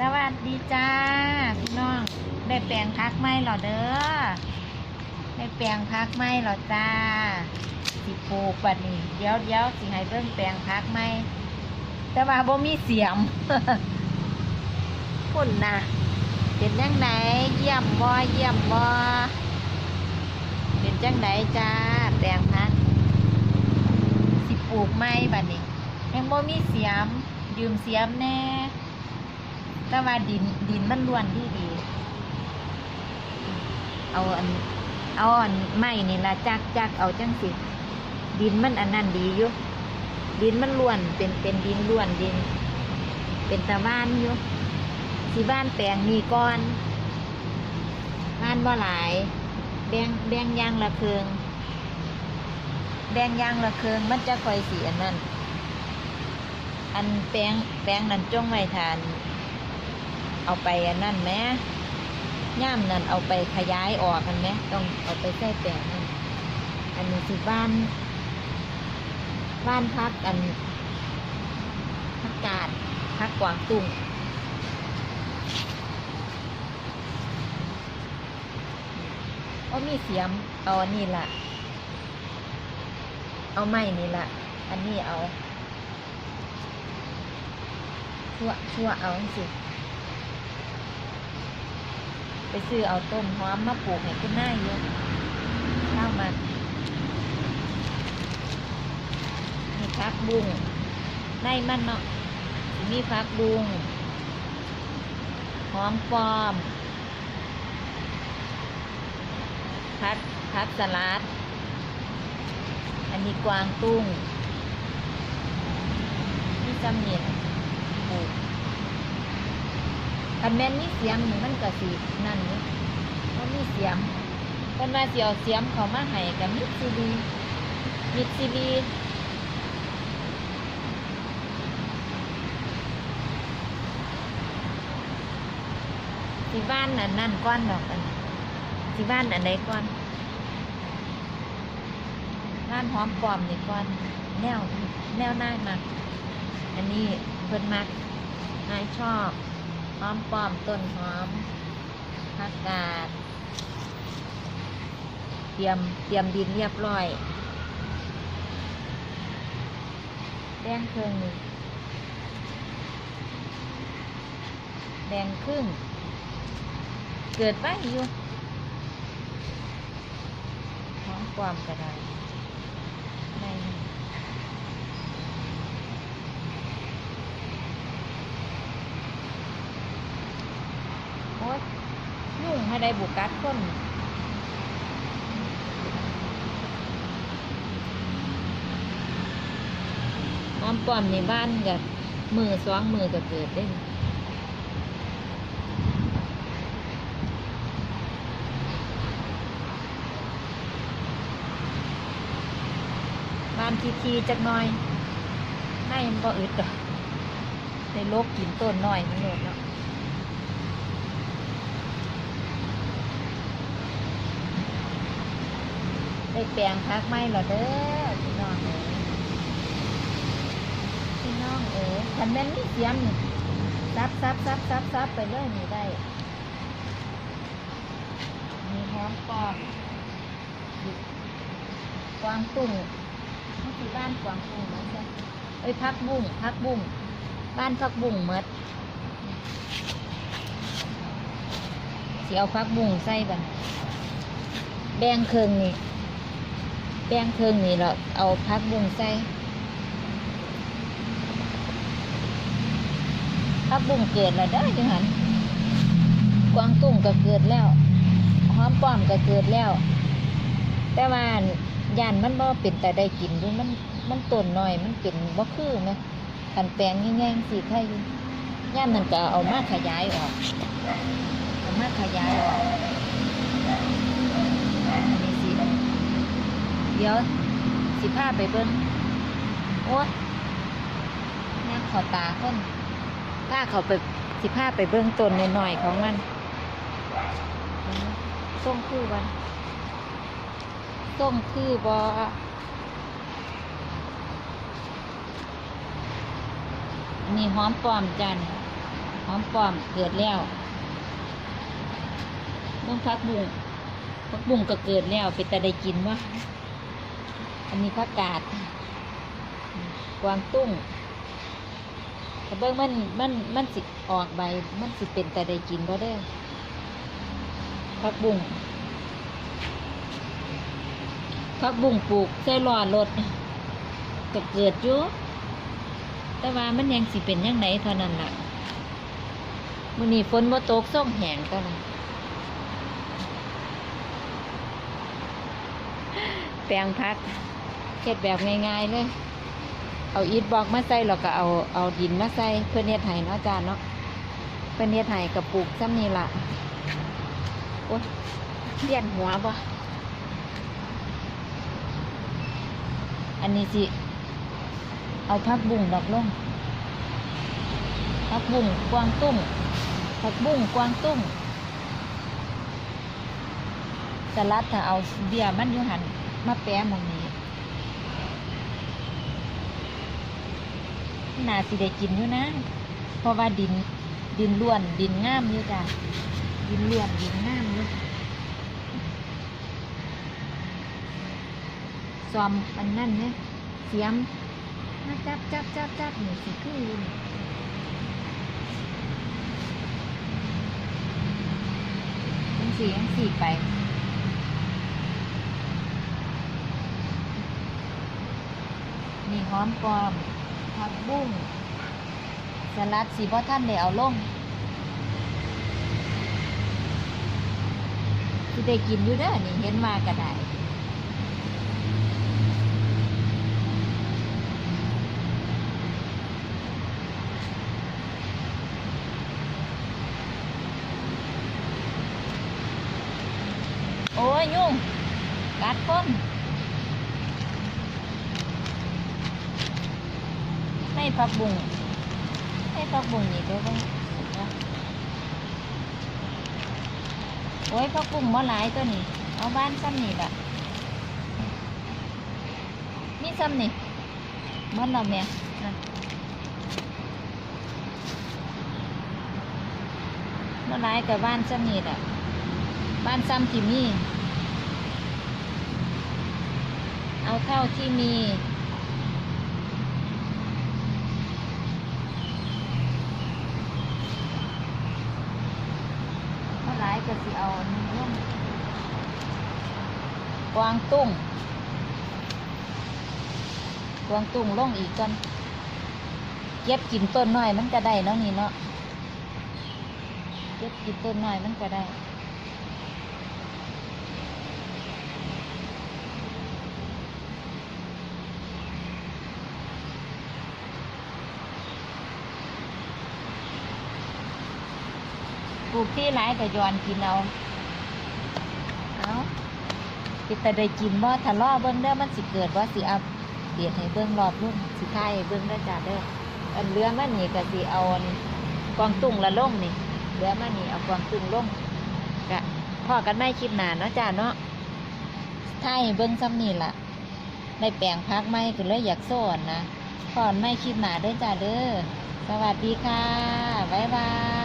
สวัสดีจ้าพี่น้อง ได้แปลงพักไหมหรอเด้อได้แปลงพักไหมหรอจ้าสิปลูกบัดนี้เดี๋ยวเดี๋ยวสิให้เบิ่งแปลงพักไหมแต่ว่าบ่มีเสียมคุณนะเป็นจังไหนเยี่ยมบ่เยี่ยมบ่เป็นจังไหนจ้าแปลงพักสิปลูกไหมบัดนี้ยังบ่มีเสียมยืมเสียมแน่ แต่ว่าดินดินมันล้วนดีดีเอาอันเอาอันไม้นี่ละจักจักเอาจังสิดินมันอันนั้นดีอยู่ดินมันล้วนเป็นเป็นดินล้วนดิน เป็นตะบ้านอยู่สีบ้านแปลงนี่ก่อนบ้านว่าหลายแบงแบงยางละเคืองแบงยางละเคืองมันจะคอยสีอันนั้นอันแปลงแปลงนั้นจ้องไว้ทาน เอาไปนั่นไหมย่ามนั่นเอาไปขยายออกกันไหมต้องเอาไปใส่แปลงนั่นอันนี้สิบ้าน บ้านพักอันพักกาดพักกวางตุ้งก็มีเสียมเอาอันนี้ละเอาไม้นี่ละอันนี้เอาชั่วชั่วเอาสิ ไปซื้อเอาต้นหอมมาปลูกให้คุณหน้าเยอะข้าวมันมีพักบุ้งในมันเนาะมีพักบุ้งหอมปอม พักพักสลัด อันนี้กวางตุ้งนี่จำเนียนปลูก คันแม่นมีเสียมนี่มันก็สินั่นนี่เพราะมีเสียมเพิ่นว่าสิเอาเสียมเขามาให้กับมิตซิลีมิตซิลีสิบ้านอันนั่นก้อนดอกอันสิบ้านอันใดก้อนร้านหอมปลอมนี่ก่อน แนวแนวน่ายมากอันนี้เพิ่นมักนายชอบ หอมปอมต้นหอมผักกาด เตรียมเตรียมดินเรียบร้อยแดงเครื่งแดงครึ่ง เกิดไว้อยู่หอมปลอมก็ได้ในโอ๊ย ยุ่งให้ได้บุกัดคนหอมปลอมในบ้านกับมือสองมือก็เกิดได้บ้านทีๆจักหน่อยให้มันบ่อึดดอกในโลกกินต้นน้อยมันโลดเนาะ ได้แปลงพักไหมเหรอเด้อพี่น้องเอ๋พี่น้องเอ๋ยคันแม่นมีเสียมซับซับซับซับซับไปเลยนี่ได้ มีหอมปลอมกวางตุ้งนี่คือบ้านกวางตุ้งนะจ๊ะเอ้ยพักบุ้งพักบุ้งบ้านพักบุ้งเมดเสียวพักบุ้งใส่บันแบงเคืองนี่ แบงเคืองนี่เราเอาพักบุ้งใส่พักบุ้งเกิดแล้วเด้อจังหันกวางตุ้งก็เกิดแล้วหอมป้อมก็เกิดแล้ว แต่ว่าย่านมันบ่เป็นแต่ได้กินดูมันมันต้นหน้อยมันเป็นบ่คือไหมคันแปลงง่ายๆสิใครอยู่ย่านมันก็เอามาขยายออกเอามาขยายออกอันนี้สิ เดี๋ยวสิพาไปเบิ่งโอ๊ยนี่ยขอตาคนพาเขาไปสิพาไปเบิ่งต้นน้อยๆของมันส่งคือวันส้มคือบอนี่หอมปลอมจันหอมปลอมเกิดแล้วเบิ่งพักบุ้งพักบุ้งก็เกิดแล้วเป็นแต่ได้กินวะ อันนี้ผักกาดกวางตุ้งแต่เบิ่งมันมันมันสิออกใบ มันสิเป็นแต่ได้กินก็ได้อพักบุ้งพักบุ้งปลูกใส่หลอดรถก็เกิดอยู่แต่ว่ามันยังสิเป็นยังไงเท่านั้นล่ะมื้อนี้ฝนบ่ตกส่งแหงก็นะแปลงพัก เฮ็ดแบบง่ายๆเลย เอาอิฐบล็อกมาใส่แล้วก็เอาเอาดินมาใส่เพื่อเฮ็ดให้เนาะจานเนาะเพื่อเฮ็ดให้กับปลูกซ้ำนี่ละโอ๊ยเลียนหัวบ่อันนี้สิ เอาพักบุ้งดอกลงพักบุ้งกวางตุ้งพักบุ้งกวางตุ้งสลัดถ้าเอาเบียร์มันอยู่หันมาแปะมองนี้ นาสิได้กินอยู่นะ เพราะว่าดินดินล้วนดินงามอยู่จ้ะดินล้วนดินงามอยู่ซอมอันนั่นเนี่ยเสียมมาจับจับจับจับนี่สิคืออยู่นี่ยังสียังสีไปมีหอมปลอม ผักบุ้งสลัดสีพ่อท่านได้เอาลงที่ได้กินอยู่เด้อนี่เห็นมาก็ได้โอ้ยยุ่งกัดคนให้ ผักบุ้งให้ผักบุ้งนี่เด้อเบิ่งโอ้ยผักบุ้งบ่หลายตัวนี้เอาบ้านซ้ำนี่ละมีซ้ำนี่หมันเราแม่นะบ่หลายกับบ้านซ้ำนี่ละบ้านซ้ำที่มี เอาเท่าที่มี เท่าไร ก็สิเอาอันนี้ลงกวางตุ้งกวางตุ้งลงอีกกันเก็บกินต้นน้อยมันก็ได้เนาะนี่เนาะเก็บกินต้นน้อยมันก็ได้ ปลูกที่ไรก็ย้อนกินเอาเอาปิแต่ได้กินบ่าถ้าล่อเบิ้งเด้อมันสิเกิดว่าสิเอัปเดียดให้เบิ้งรอบรุ่นสิทายให้เบิ้งได้อจ้าเด้ออันเรือมันนี่ก็สิเอากวางตุ้งละล่งนี่เรือมันนี่เอากวางตุ้งล่งกะพ่อกันไม่คลิปหนาเนาะจ้าเนาะทายให้เบิ้งซ้ำนี่ล่ะได้แปลงพักไม่ก็เลยอยากโซ่นนะพอนไม่คลิปหนาเด้อจ้าเด้อสวัสดีค่ะ บ๊ายบาย